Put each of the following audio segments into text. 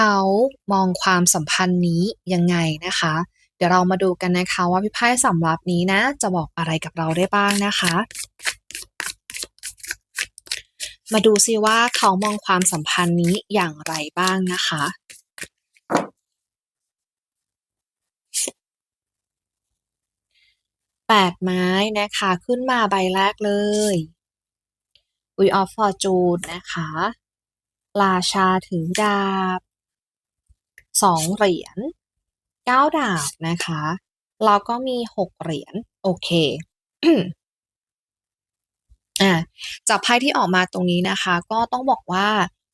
เขามองความสัมพันธ์นี้ยังไงนะคะ เดี๋ยวเรามาดูกันนะคะว่าพี่ไพ่สำรับนี้นะ จะบอกอะไรกับเราได้บ้างนะคะ มาดูซิว่าเขามองความสัมพันธ์นี้อย่างไรบ้างนะคะแปดไม้นะคะขึ้นมาใบแรกเลยอุยออฟฟอร์จูนนะคะ ราชาถือดาบ สองเหรียญเก้าดาบนะคะแล้วก็มีหกเหรียญโอเคอ่าจากไพ่ที่ออกมาตรงนี้นะคะ ก็ต้องบอกว่า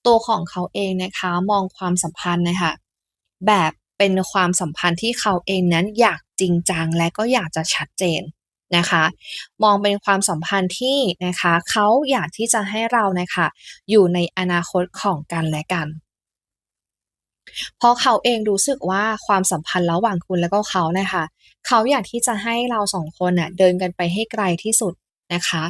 ตัวของเขาเองนะคะมองความสัมพันธ์นะคะแบบเป็นความสัมพันธ์ที่เขาเองนั้นอยากจริงจังและก็อยากจะชัดเจนนะคะ มองเป็นความสัมพันธ์ที่นะคะเขาอยากที่จะให้เรานะคะอยู่ในอนาคตของกันและกัน เพราะเขาเองรู้สึกว่าความสัมพันธ์ระหว่างคุณและก็เขานะคะเขาอยากที่จะให้เราสองคนน่ะเดินกันไปให้ไกลที่สุดนะคะ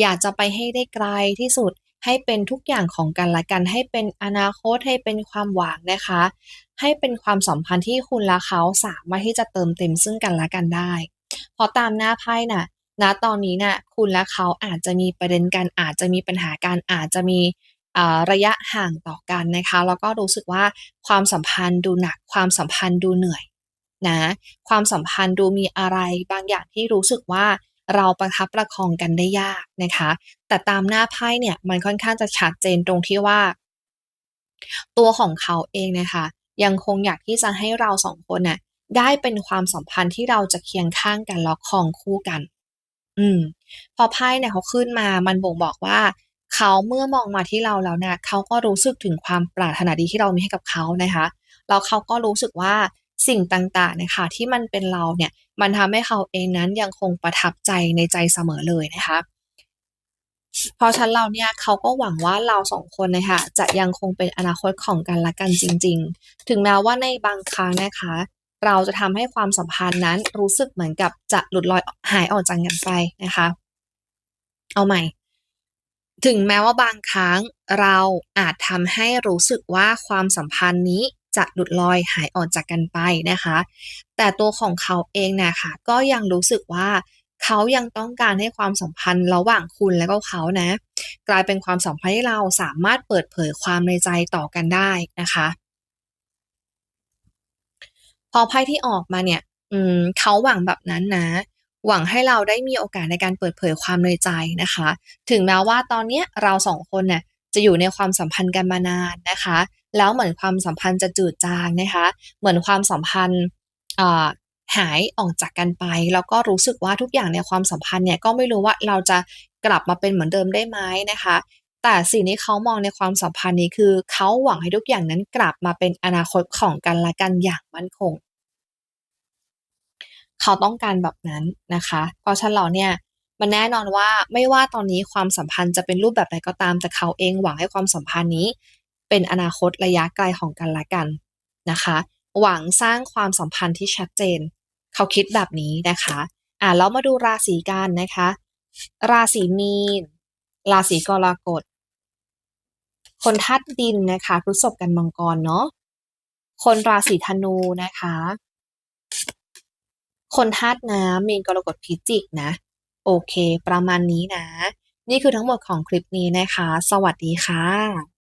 อยากจะไปให้ได้ไกลที่สุด ให้เป็นทุกอย่างของกันและกัน ให้เป็นอนาคตให้เป็นความหวังนะคะ ให้เป็นความสัมพันธ์ที่คุณและเขาสามารถที่จะเติมเต็มซึ่งกันและกันได้เพราะตามหน้าไพ่น่ะณตอนนี้น่ะคุณและเขาอาจจะมีประเด็นกันอาจจะมีปัญหาการอาจจะมี ระยะห่างต่อกันนะคะ แล้วก็รู้สึกว่าความสัมพันธ์ดูหนัก ความสัมพันธ์ดูเหนื่อยนะ ความสัมพันธ์ดูมีอะไรบางอย่างที่รู้สึกว่าเราประคับประคองกันได้ยากนะคะ แต่ตามหน้าไพ่เนี่ยมันค่อนข้างจะชัดเจนตรงที่ว่า ตัวของเขาเองนะคะ ยังคงอยากที่จะให้เราสองคนน่ะได้เป็นความสัมพันธ์ที่เราจะเคียงข้างกันแล้วคองคู่กัน อืม พอไพ่เนี่ยเขาขึ้นมามันบ่งบอกว่า เขาเมื่อมองมาที่เราแล้วเนี่ยเขาก็รู้สึกถึงความปรารถนาดีที่เรามีให้กับเขานะคะแล้วเขาก็รู้สึกว่าสิ่งต่างๆนะคะที่มันเป็นเราเนี่ยมันทำให้เขาเองนั้นยังคงประทับใจในใจเสมอเลยนะคะเพราะฉันเราเนี่ยเขาก็หวังว่าเราสองคนนะคะจะยังคงเป็นอนาคตของกันและกันจริง ๆ ถึงแม้ว่าในบางครั้งนะคะ เราจะทำให้ความสัมพันธ์นั้นรู้สึกเหมือนกับจะหลุดลอยหายออกจากกันไปนะคะ เอาใหม่ ถึงแม้ว่าบางครั้งเราอาจทำให้รู้สึกว่าความสัมพันธ์นี้จะหลุดลอยหายออกจากกันไปนะคะ แต่ตัวของเขาเองนะคะก็ยังรู้สึกว่าเขายังต้องการให้ความสัมพันธ์ระหว่างคุณและก็เขานะ กลายเป็นความสัมพันธ์ที่เราสามารถเปิดเผยความในใจต่อกันได้นะคะ พอไพ่ที่ออกมาเนี่ย อืมเขาหวังแบบนั้นนะ หวังให้เราได้มีโอกาสในการเปิดเผยความในใจนะคะ ถึงแม้ว่าตอนนี้เราสองคนเนี่ยจะอยู่ในความสัมพันธ์กันมานานนะคะ แล้วเหมือนความสัมพันธ์จะจืดจางนะคะ เหมือนความสัมพันธ์หายออกจากกันไป แล้วก็รู้สึกว่าทุกอย่างในความสัมพันธ์เนี่ยก็ไม่รู้ว่าเราจะกลับมาเป็นเหมือนเดิมได้ไหมนะคะ แต่สิ่งที่เขามองในความสัมพันธ์นี้คือ เขาหวังให้ทุกอย่างนั้นกลับมาเป็นอนาคตของกันและกันอย่างมั่นคง เขาต้องการแบบนั้นนะคะ เพราะฉะนั้นเราเนี่ยมันแน่นอนว่าไม่ว่าตอนนี้ความสัมพันธ์จะเป็นรูปแบบใดก็ตามแต่เขาเองหวังให้ความสัมพันธ์นี้ เป็นอนาคตระยะไกลของกันและกันนะคะ หวังสร้างความสัมพันธ์ที่ชัดเจน เขาคิดแบบนี้นะคะอ่าแล้วมาดูราศีกันนะคะ ราศีมีน ราศีกรกฎคนธาตุดินนะคะพฤษภกันมังกรเนาะคนราศีธนูนะคะ คนธาตุน้ำมีนกรกฎพิจิกนะ โอเค ประมาณนี้นะ นี่คือทั้งหมดของคลิปนี้นะคะ สวัสดีค่ะ